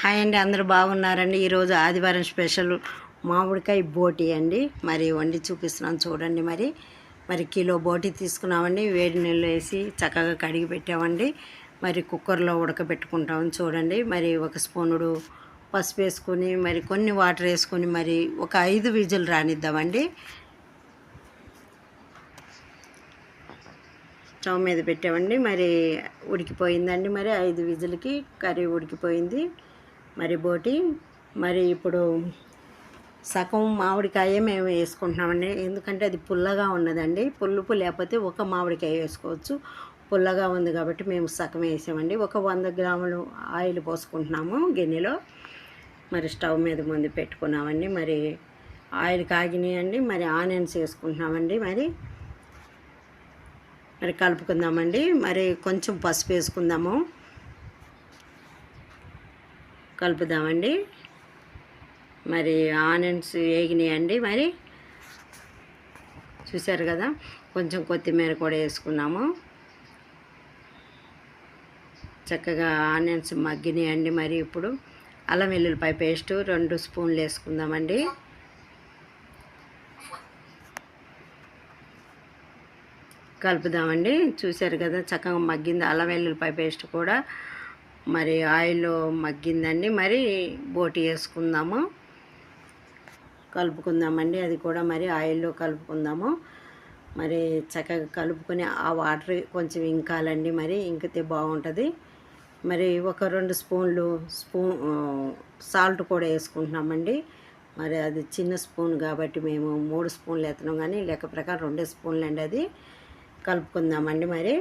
Hi అండి అందరూ బాగున్నారండి? ఈరోజు ఆదివారం స్పెషల్ మామిడికాయ బోటి అండి. మరి వండి చూపిస్తున్నాను చూడండి మరి. మరి కిలో బోటి తీసుకున్నామండి. వేడి నీళ్ళు వేసి చక్కగా కడిగి పెట్టామండి. మరి కుక్కర్లో ఉడకబెట్టుకుంటామని చూడండి. మరి ఒక స్పూనుడు పసుపు వేసుకొని మరి కొన్ని వాటర్ వేసుకొని మరి ఒక ఐదు విజులు రానిద్దామండి. స్టవ్ మీద పెట్టామండి. మరి ఉడికిపోయిందండి. మరి ఐదు విజులకి కర్రీ ఉడికిపోయింది. మరి బోటి మరి ఇప్పుడు సగం మామిడికాయ మేము వేసుకుంటున్నామండి. ఎందుకంటే అది పుల్లగా ఉన్నదండి. పులుపు లేకపోతే ఒక మామిడికాయ వేసుకోవచ్చు. పుల్లగా ఉంది కాబట్టి మేము సగం వేసామండి. ఒక వంద గ్రాములు ఆయిల్ పోసుకుంటున్నాము గిన్నెలో. మరి స్టవ్ మీద ముందు పెట్టుకున్నామండి. మరి ఆయిల్ కాగినాయండి. మరి ఆనియన్స్ వేసుకుంటున్నామండి. మరి మరి కలుపుకుందామండి. మరి కొంచెం పసుపు వేసుకుందాము. కలుపుదామండి. మరి ఆనియన్స్ వేగినాయండి మరి. చూశారు కదా కొంచెం కొత్తిమీర కూడా వేసుకున్నాము. చక్కగా ఆనియన్స్ మగ్గినాయండి మరి ఇప్పుడు. అల్లం వెల్లుల్లిపాయ పేస్ట్ రెండు స్పూన్లు వేసుకుందామండి. కలుపుదామండి. చూశారు కదా చక్కగా మగ్గింది అల్లం వెల్లుల్లిపాయ పేస్ట్ కూడా. మరి ఆయిల్లో మగ్గిందండి. మరి బోటి వేసుకుందాము. కలుపుకుందామండి. అది కూడా మరి ఆయిల్లో కలుపుకుందాము. మరి చక్కగా కలుపుకొని ఆ వాటర్ కొంచెం ఇంకాలండి మరి. ఇంకితే బాగుంటుంది. మరి ఒక రెండు స్పూన్లు స్పూన్ సాల్ట్ కూడా వేసుకుంటున్నామండి. మరి అది చిన్న స్పూన్ కాబట్టి మేము మూడు స్పూన్లు ఎత్తనాం కానీ లెక్క ప్రకారం రెండే స్పూన్లు అండి అది. కలుపుకుందామండి మరి.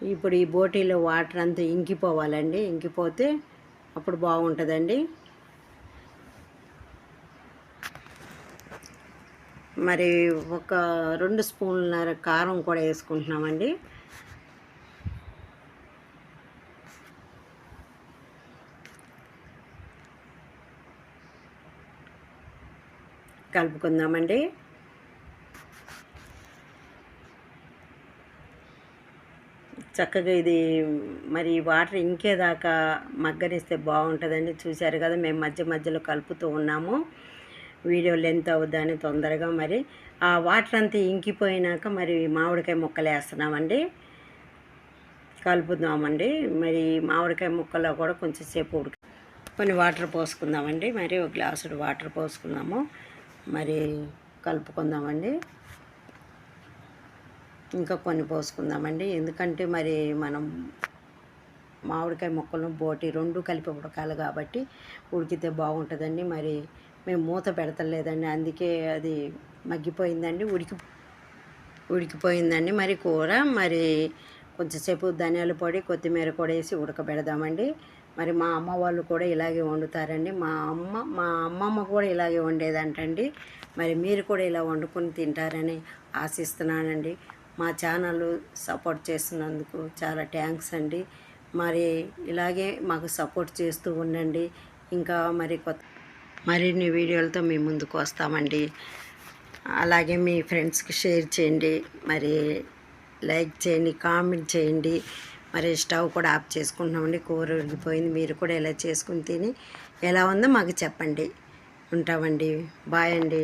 ఇప్పుడు ఈ బోటీలో వాటర్ అంతా ఇంకిపోవాలండి. ఇంకిపోతే అప్పుడు బాగుంటుందండి. మరి ఒక రెండు స్పూన్ల కారం కూడా వేసుకుంటున్నామండి. కలుపుకుందామండి. చక్కగా ఇది మరి వాటర్ ఇంకేదాకా మగ్గనిస్తే బాగుంటుందండి. చూశారు కదా మేము మధ్య మధ్యలో కలుపుతూ ఉన్నాము. వీడియో లెంత్ అవుద్దని తొందరగా మరి. ఆ వాటర్ అంతా ఇంకిపోయినాక మరి మామిడికాయ ముక్కలు వేస్తున్నామండి. కలుపుదామండి. మరి మామిడికాయ ముక్కలో కూడా కొంచెం సేపు ఉడికి కొన్ని వాటర్ పోసుకుందామండి. మరి ఒక గ్లాసుడు వాటర్ పోసుకుందాము. మరి కలుపుకుందామండి. ఇంకా కొన్ని పోసుకుందామండి. ఎందుకంటే మరి మనం మామిడికాయ ముక్కలు బోటి రెండు కలిపి ఉడకాలి కాబట్టి ఉడికితే బాగుంటుందండి. మరి మేము మూత పెడతలేదండి. అందుకే అది మగ్గిపోయిందండి. ఉడికి ఉడికిపోయిందండి మరి కూర. మరి కొంచెంసేపు ధనియాల పొడి కొత్తిమీర కూడా వేసి ఉడకబెడదామండి. మరి మా అమ్మ వాళ్ళు కూడా ఇలాగే వండుతారండి. మా అమ్మ మా అమ్మమ్మ కూడా ఇలాగే వండేదంటండి. మరి మీరు కూడా ఇలా వండుకొని తింటారని ఆశిస్తున్నానండి. మా ఛానల్ సపోర్ట్ చేస్తున్నందుకు చాలా థ్యాంక్స్ అండి. మరి ఇలాగే మాకు సపోర్ట్ చేస్తూ ఉండండి. ఇంకా మరి కొత్త మరిన్ని వీడియోలతో మీ ముందుకు వస్తామండి. అలాగే మీ ఫ్రెండ్స్కి షేర్ చేయండి. మరి లైక్ చేయండి కామెంట్ చేయండి. మరి స్టవ్ కూడా ఆఫ్ చేసుకుంటున్నామండి. కూర ఉడికిపోయింది. మీరు కూడా ఇలా చేసుకుని తిని ఎలా ఉందో మాకు చెప్పండి. ఉంటామండి. బాయ్ అండి.